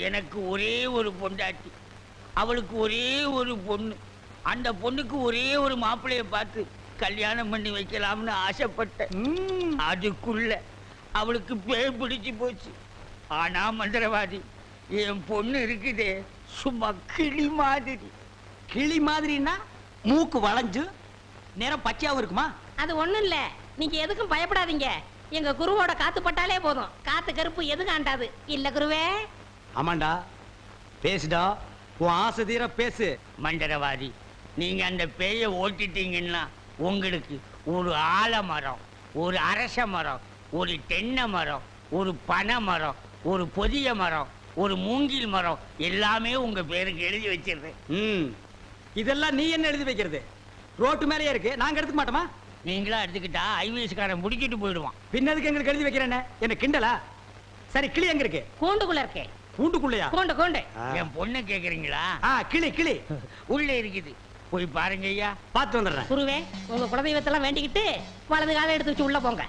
எனக்கு ஒரே ஒரு பொண்டாட்டி. அவளுக்கு ஒரே ஒரு பொண்ணு. அந்த பொண்ணுக்கு ஒரே ஒரு மாப்பிள்ளைய பார்த்து கல்யாணம் பண்ணி வைக்கலாம்னு ஆசைப்பட்டேன். ம், அதுக்குள்ள அவளுக்கு பேய் பிடிச்சு போச்சு. ஆனா மந்திரவாதி என் பொண்ணு இருக்குதே சும்மா கிளி மாதிரி. கிளி மாதிரின்னா மூக்கு வளைஞ்சு நேரம் பச்சையாவும் இருக்குமா? அது ஒண்ணும் இல்ல. நீங்க எதுக்கும் பயப்படாதீங்க. எங்க குருவோட காத்து பட்டாலே போதும். காத்து கருப்பு எதுவும் ஆண்டாது இல்ல குருவே. ஆமாண்டா. பேசுடா. உன் ஆசை தீர பேசு. மந்திரவாதி நீங்க அந்த பேயை ஓட்டிட்டீங்கன்னா உங்களுக்கு ஒரு ஆலமரம் ஒரு அரச மரம் ஒரு தென்னை மரம் ஒரு பனை மரம் ஒரு பொதிய மரம் ஒரு மூங்கில் மரம் எல்லாமே உங்க பேருக்கு எழுதி வச்சிருந்தேன் ம். இதெல்லாம் நீ என்ன எழுதி வைக்கிறது? ரோட்டு மேலேயே இருக்கு. நாங்க எடுத்துக்க மாட்டோமா? நீங்களா எடுத்துக்கிட்டா ஐவிஎஸ்காரன் முடிக்கிட்டு போயிடுவான். பின்னதுக்கு எங்களுக்கு எழுதி வைக்கிறேன்னு? என்ன கிண்டலா? சரி கிளி எங்க இருக்கு? கூண்டுக்குள்ள இருக்கே. கூண்டுக்குள்ளையா? கூண்டு கூண்டு. என் பொண்ணை கேக்குறீங்களா? கிளி கிளி. உள்ள இருக்குது. போய் பாருங்க ஐயா. பார்த்து வந்துடுறேன். குருவே உங்க குலதெய்வத்தெல்லாம் வேண்டிக்கிட்டு வலது காலை எடுத்து வச்சு உள்ள போங்க.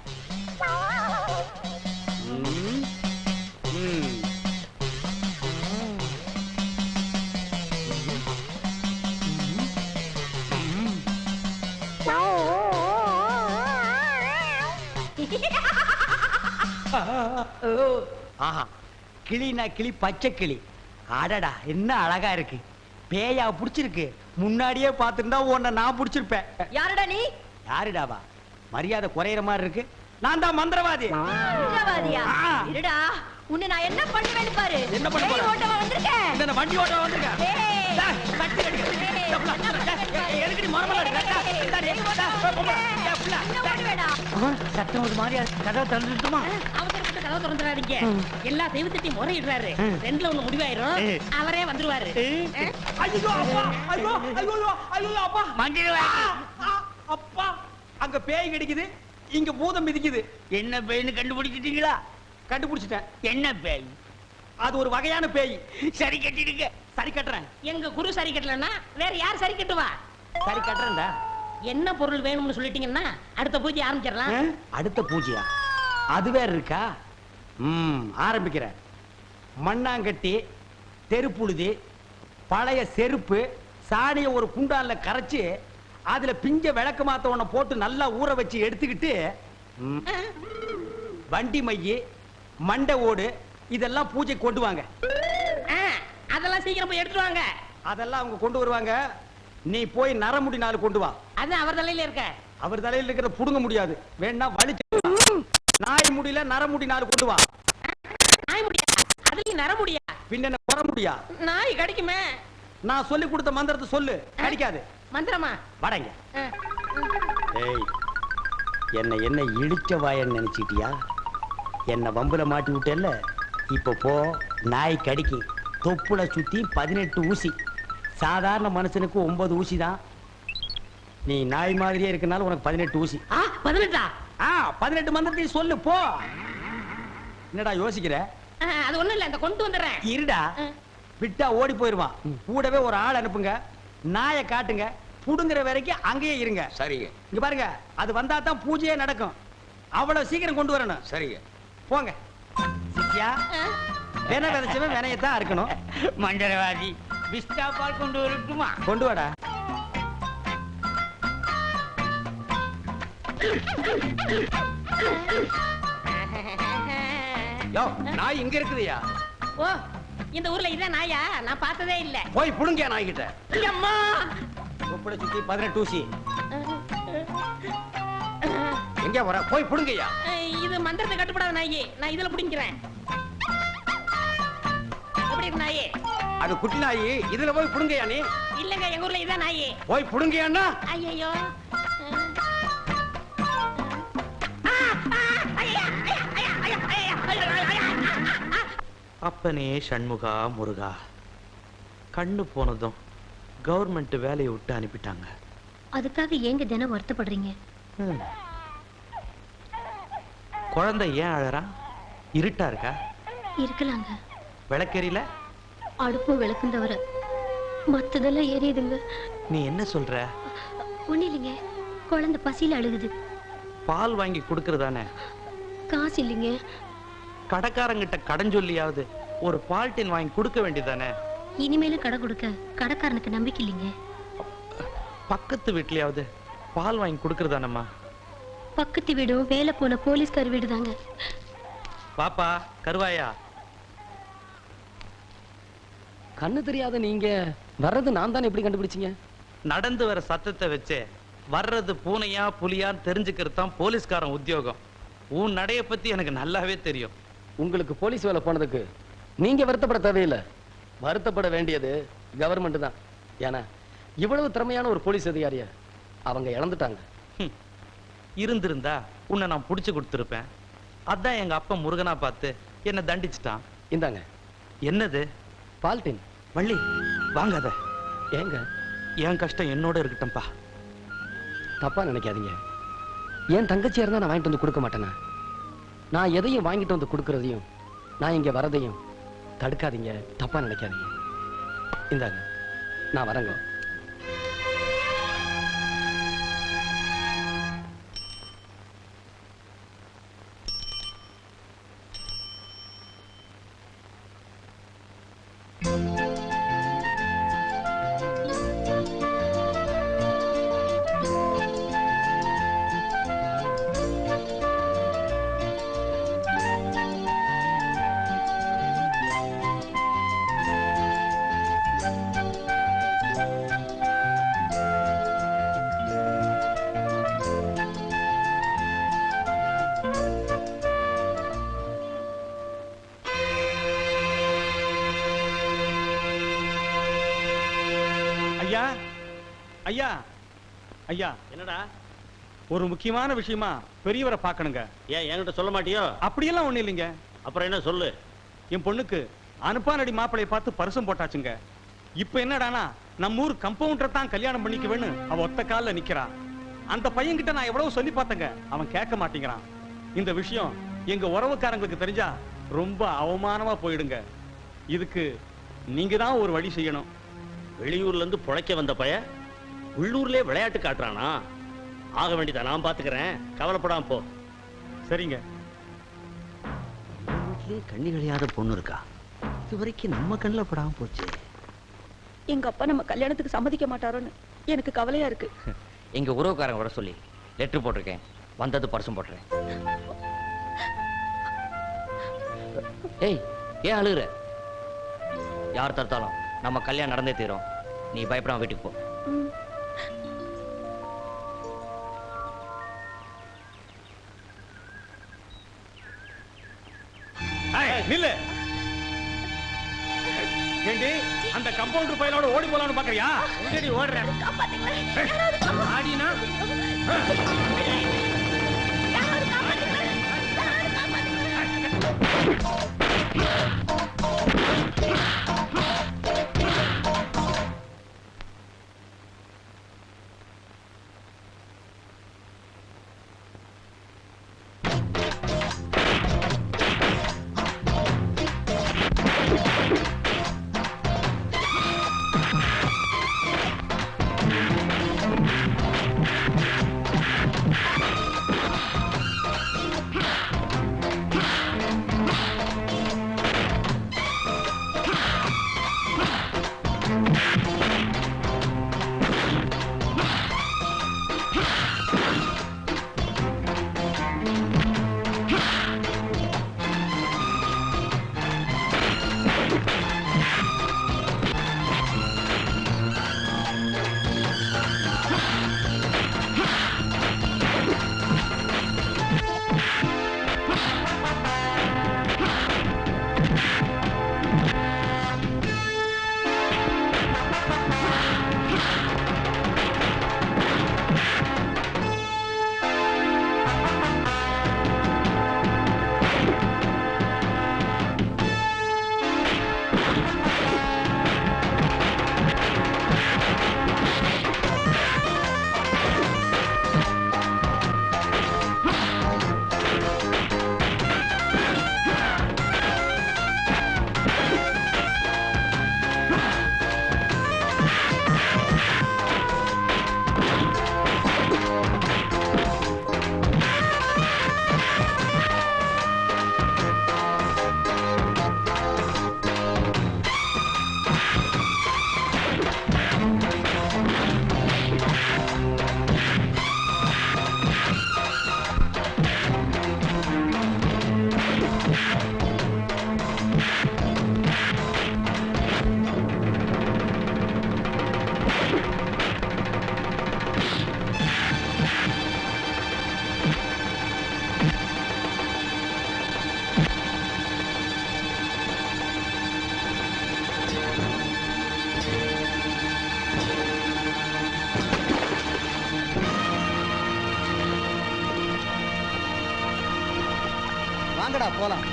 ஆஹா. கிளினா கிளி பச்சை கிளி. அடடா என்ன அழகா இருக்கு. பேயா புடிச்சிருக்கு. முன்னாடியே பார்த்துருந்தா உன்னை நான் புடிச்சிருப்பேன். யாருடா நீ? யாருடாவா? மரியாதை குறையிற மாதிரி இருக்கு. நான் தான் மந்திரவாதி. மந்திரவாதியா. இருடா உன்னை நான் என்ன பண்ணுவேன்னு பாரு. என்ன பண்ண பேய் போற? ஓட்டவா வந்திருக்கேன் இந்த வண்டி ஓட்ட வந்திருக்கேன் டேய், எதுக்கு நீ மரமலா இருக்க? சத்தம் ஒரு மாதிரியா கதவை திறந்துட்டுமா அவசரப்பட்டு கதவை திறந்துடாதீங்க எல்லா தெய்வத்திட்டையும் முறையிடுறாரு. ரெண்டுல ஒண்ணு முடிவாயிரும். அவரே வந்துருவாரு. அப்பா, ஐயோ, ஐயோ, ஐயோ, அப்பா. ஆ, மந்திரவாதி ஆ, அப்பா அங்க பேய் கிடைக்குது. இங்க பூதம் மிதிக்குது. என்ன பேய்னு கண்டுபிடிச்சிட்டீங்களா? கண்டுபிடிச்சிட்டேன். என்ன பேய்? அது ஒரு வகையான பேய். சரி கட்டிடுங்க. சரி கட்டுறேன். எங்க குரு சரி கட்டலன்னா வேற யார் சரி கட்டுவா? சரி கட்டுறேன்டா. என்ன பொருள் வேணும்னு சொல்லிட்டீங்கன்னா அடுத்த பூஜை ஆரம்பிச்சிடலாம். அடுத்த பூஜையா? அது வேற இருக்கா? ம் ஆரம்பிக்கிறேன் மண்ணாங்கட்டி தெருப்புழுதி பழைய செருப்பு சாணியை ஒரு குண்டான்ல கரைச்சு அதுல பிஞ்ச விளக்கு மாத்த ஒண்ண போட்டு நல்லா ஊற வச்சு எடுத்துக்கிட்டு வண்டி மைய மண்டை ஓடு இதெல்லாம் பூஜை கொண்டு வாங்க. அதெல்லாம் சீக்கிரம் போய் எடுத்துட்டு வாங்க. அதெல்லாம் அவங்க கொண்டு வருவாங்க. நீ போய் நரமுடி நாலு கொண்டு வா. அது அவர் தலையில இருக்க. அவர் தலையில இருக்கிறத புடுங்க முடியாது. வேணா வலிச்சு நாய் முடியல நரமுடி நாலு கொண்டு வா. நாய் முடியா? அதுலயும் நர முடியா? பின்ன குற முடியா? நாய் கிடைக்குமே. நான் சொல்லி கொடுத்த மந்திரத்தை சொல்லு. அடிக்காது மந்திரமா? வடங்க. ஏய் என்ன என்ன இடிச்ச வாயன்னு நினைச்சிட்டியா? என்ன வம்புல மாட்டி விட்டேல்ல? இப்ப போ நாய் கடிக்கு. தொப்புல சுத்தி பதினெட்டு ஊசி. சாதாரண மனுஷனுக்கு ஒன்பது ஊசி தான். நீ நாய் மாதிரியே இருக்கனால உனக்கு பதினெட்டு ஊசி. பதினெட்டா? பதினெட்டு மந்திரத்தையும் சொல்லு போ. என்னடா யோசிக்கிற? அது ஒண்ணும் இல்ல இந்த கொண்டு வந்துடுறேன். இருடா. விட்டா ஓடி போயிருவான். கூடவே ஒரு ஆள் அனுப்புங்க. நாயை காட்டுங்க. புடுங்குற வரைக்கும் அங்கேயே இருங்க. சரிங்க. இங்க பாருங்க அது வந்தா தான் பூஜையே நடக்கும். அவ்வளவு சீக்கிரம் கொண்டு வரணும். சரிங்க. போங்க. சித்தியா. வினை விதைச்சவன் வினையத்தான் இருக்கணும் மந்திரவாதி பிஸ்டா பால் கொண்டு வரட்டுமா? கொண்டு வாடா. யோ நாய் இங்க இருக்குதுயா? ஓ இந்த ஊர்ல இதான் நாயா? நான் பார்த்ததே இல்ல. போய் புடுங்க நாய் கிட்ட அம்மா! உப்புட சுத்தி பதினெட்டு ஊசி. எங்க வர போய் புடுங்கய்யா இது மந்திரத்தை கட்டுப்படாத நாயி. நான் இதுல பிடிக்கிறேன் எப்படி இருக்கு நாயி? அது குட்டி நாய் இதுல போய் புடுங்கய்யா நீ? இல்லங்க எங்க ஊர்ல இதான் நாயி. போய் புடுங்கய்யான்னா ஐயோ அப்பனே சண்முகா முருகா. கண்ணு போனதும் கவர்மெண்ட் வேலையை விட்டு அனுப்பிட்டாங்க. அதுக்காக ஏங்க தினம் வருத்தப்படுறீங்க. குழந்தை ஏன் அழறா? இருட்டா இருக்கா? இருக்கலாங்க. விளக்கெரியல அடுப்பும் விளக்கும் தவிர மத்ததெல்லாம் எரியுதுங்க நீ என்ன சொல்ற? ஒண்ணு இல்லைங்க. குழந்தை பசியில அழுகுது. பால் வாங்கி கொடுக்கறதானே? காசு இல்லைங்க. கடைக்காரங்கிட்ட கடன் சொல்லியாவது ஒரு பால்டின் வாங்கி கொடுக்க வேண்டியதானே இனிமேலும் கடை கொடுக்க கடைக்காரனுக்கு நம்பிக்கை இல்லைங்க. பக்கத்து வீட்லயாவது பால் வாங்கி கொடுக்கறதானம்மா? பக்கத்து வீடும் வேலை போன போலீஸ்கார் வீடு தாங்க பாப்பா கருவாயா? கண்ணு தெரியாத நீங்க வர்றது நான் தானே எப்படி கண்டுபிடிச்சீங்க? நடந்து வர சத்தத்தை வச்சே வர்றது பூனையா புலியான்னு தெரிஞ்சுக்கிறது தான் போலீஸ்காரன் உத்தியோகம். உன் நடைய பத்தி எனக்கு நல்லாவே தெரியும். உங்களுக்கு போலீஸ் வேலை போனதுக்கு நீங்க வருத்தப்பட தேவையில்லை. வருத்தப்பட வேண்டியது கவர்மெண்ட் தான். ஏன்னா இவ்வளவு திறமையான ஒரு போலீஸ் அதிகாரிய அவங்க இழந்துட்டாங்க. இருந்திருந்தா உன்னை நான் புடிச்சு கொடுத்துருப்பேன். அதான் எங்க அப்பா முருகனா பார்த்து என்னை தண்டிச்சிட்டான். இந்தாங்க. என்னது? பால்டின் வள்ளி வாங்காத. ஏங்க? என் கஷ்டம் என்னோட இருக்கட்டும்பா தப்பா நினைக்காதீங்க. என் தங்கச்சியா இருந்தா நான் வாங்கிட்டு வந்து கொடுக்க மாட்டேனா? நான் எதையும் வாங்கிட்டு வந்து கொடுக்கறதையும் நான் இங்க வரதையும் தடுக்காதீங்க. தப்பா நினைக்காதீங்க. இந்தாங்க நான் வரேங்க. ஐயா என்னடா? ஒரு முக்கியமான விஷயமா பெரியவரை பார்க்கணுங்க. ஏன் என்கிட்ட சொல்ல மாட்டியோ? அப்படியெல்லாம் ஒண்ணும் இல்லைங்க. அப்புறம் என்ன சொல்லு? என் பொண்ணுக்கு அனுப்பானடி மாப்பிளைய பார்த்து பரிசம் போட்டாச்சுங்க. இப்ப என்னடானா நம்ம ஊர் கம்பவுண்டரை தான் கல்யாணம் பண்ணிக்குவேன்னு அவ ஒத்த கால்ல நிக்கிறா. அந்த பையன்கிட்ட நான் எவ்வளவு சொல்லி பார்த்தேங்க. அவன் கேட்க மாட்டேங்கிறான். இந்த விஷயம் எங்க உறவுக்காரங்களுக்கு தெரிஞ்சா ரொம்ப அவமானமா போயிடுங்க. இதுக்கு நீங்க தான் ஒரு வழி செய்யணும். வெளியூர்ல இருந்து புழைக்க வந்த பைய உள்ளூர்லயே விளையாட்டு காட்டுறானா? ஆக வேண்டியதா நான் பாத்துக்கிறேன். கவலைப்படாம போ. சரிங்க. வீட்லயே கண்ணி கழியாத பொண்ணு இருக்கா? இது வரைக்கும் நம்ம கண்ணில் படாம போச்சு. எங்க அப்பா நம்ம கல்யாணத்துக்கு சம்மதிக்க மாட்டாரோன்னு எனக்கு கவலையா இருக்கு. எங்க உறவுக்காரங்க வர சொல்லி லெட்டர் போட்டிருக்கேன். வந்தது பரிசும் போட்டுறேன். ஏய் ஏன் அழுகுற? யார் தடுத்தாலும் நம்ம கல்யாணம் நடந்தே தீரும். நீ பயப்படாம வீட்டுக்கு போ. நில்லு. ஏண்டி அந்த கம்பவுண்டர் பையலோட ஓடி போலாம்னு பாக்குறியா? எங்கடி ஓடுற ஆடினா? யாராவது காப்பாத்துங்க யாராவது போலாம்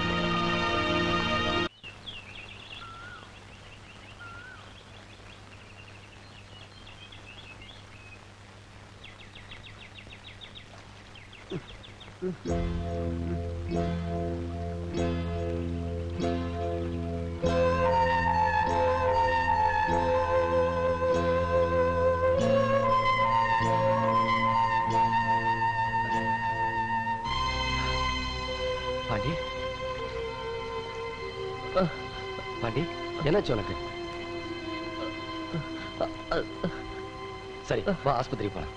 பாண்டி பாண்டி என்னாச்சு உனக்கு சரி வா ஆஸ்பத்திரி போலாம்